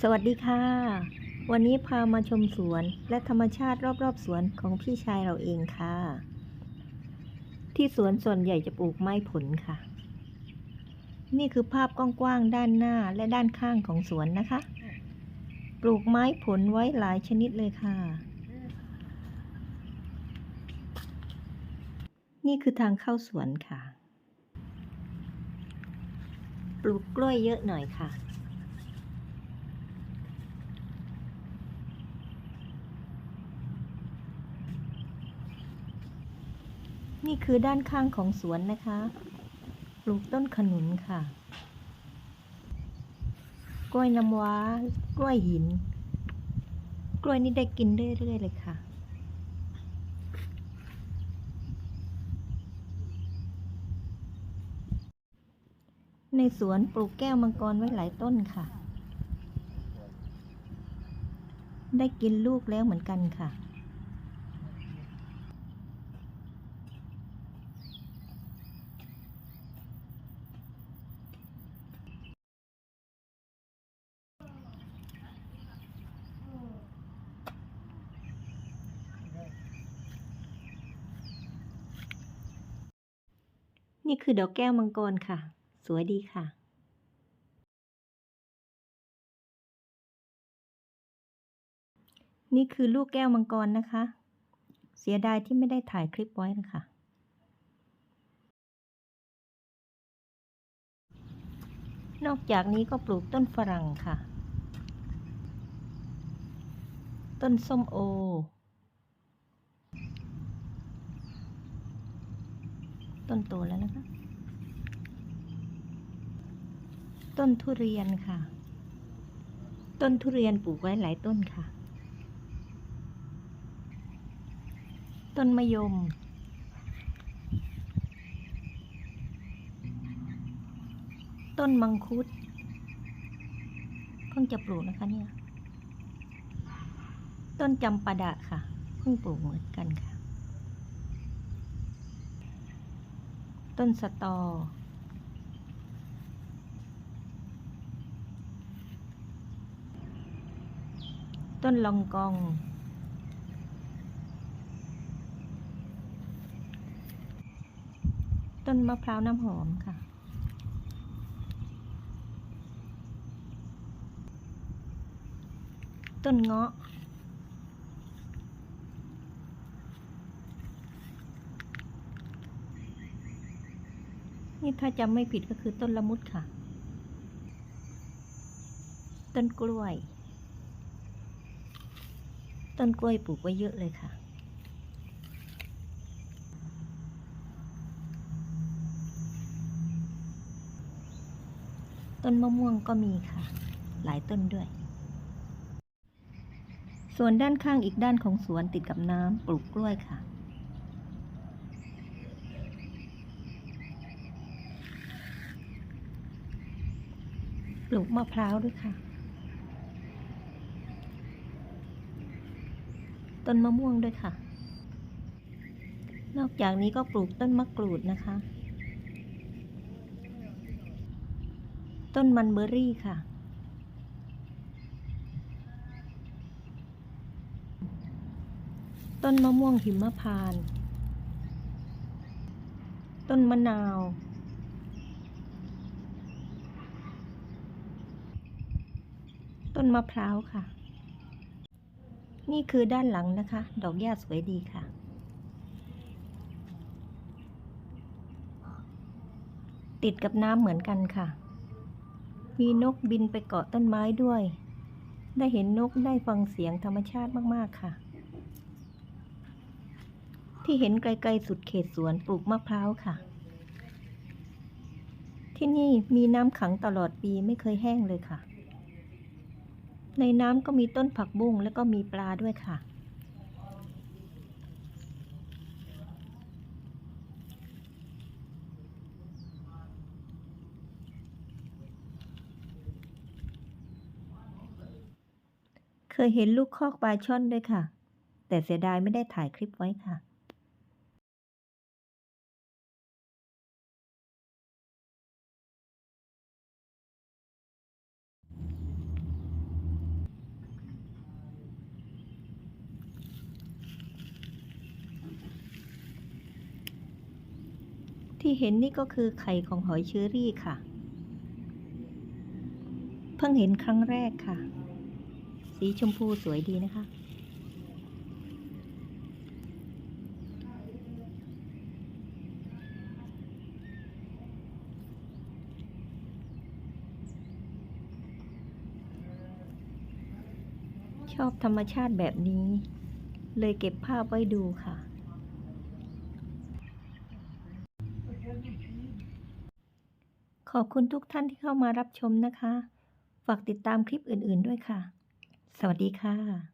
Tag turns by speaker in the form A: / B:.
A: สวัสดีค่ะ วันนี้พามาชมสวนและธรรมชาติรอบๆสวนของพี่ชายเราเองค่ะ ที่สวนส่วนใหญ่จะปลูกไม้ผลค่ะ นี่คือภาพกว้างๆด้านหน้าและด้านข้างของสวนนะคะ ปลูกไม้ผลไว้หลายชนิดเลยค่ะ นี่คือทางเข้าสวนค่ะ ปลูกกล้วยเยอะหน่อยค่ะ นี่คือด้านข้างของสวนนะคะ ปลูกต้นขนุนค่ะ กล้วยน้ำว้า กล้วยหิน กล้วยนี่ได้กินเรื่อยๆเลยค่ะในสวนปลูกแก้วมังกรไว้หลายต้นค่ะ ได้กินลูกแล้วเหมือนกันค่ะ นี่คือดอกแก้วมังกรค่ะ สวยดีค่ะ นี่คือลูกแก้วมังกรนะคะ เสียดายที่ไม่ได้ถ่ายคลิปไว้นะคะ นอกจากนี้ก็ปลูกต้นฝรั่งค่ะ ต้นส้มโอ ต้นโตแล้วนะคะ ต้นทุเรียนค่ะ ต้นทุเรียนปลูกไว้หลายต้นค่ะ ต้นมะยม ต้นมังคุด เพิ่งจะปลูกนะคะเนี่ย ต้นจำปาดะค่ะ เพิ่งปลูกเหมือนกันค่ะ ต้นสตอ ต้นลองกอง ต้นมะพร้าวน้ำหอมค่ะ ต้นเงาะ นี่ถ้าจำไม่ผิดก็คือต้นละมุดค่ะ ต้นกล้วย ต้นกล้วยปลูกไว้เยอะเลยค่ะ ต้นมะม่วงก็มีค่ะ หลายต้นด้วย ส่วนด้านข้างอีกด้านของสวนติดกับน้ำปลูกกล้วยค่ะ ลูกมะพร้าวด้วยค่ะ ต้นมะม่วงด้วยค่ะ นอกจากนี้ก็ปลูกต้นมะกรูดนะคะ ต้นมันเบอร์รี่ค่ะ ต้นมะม่วงหิมพานต์ต้นมะนาว ต้นมะพร้าวค่ะ นี่คือด้านหลังนะคะ ดอกหญ้าสวยดีค่ะ ติดกับน้ำเหมือนกันค่ะ มีนกบินไปเกาะต้นไม้ด้วย ได้เห็นนกได้ฟังเสียงธรรมชาติมาก ๆ ค่ะ ที่เห็นไกล ๆ สุดเขตสวนปลูกมะพร้าวค่ะ ที่นี่มีน้ำขังตลอดปีไม่เคยแห้งเลยค่ะ ในน้ำก็มีต้นผักบุ้งแล้วก็มีปลาด้วยค่ะ เคยเห็นลูกคอกปลาช่อนด้วยค่ะ แต่เสียดายไม่ได้ถ่ายคลิปไว้ค่ะ ที่เห็นนี่ก็คือไข่ของหอยเชอรี่ค่ะ เพิ่งเห็นครั้งแรกค่ะ สีชมพูสวยดีนะคะ ชอบธรรมชาติแบบนี้ เลยเก็บภาพไว้ดูค่ะ ขอบคุณทุกท่านที่เข้ามารับชมนะคะ ฝากติดตามคลิปอื่นๆด้วยค่ะ สวัสดีค่ะ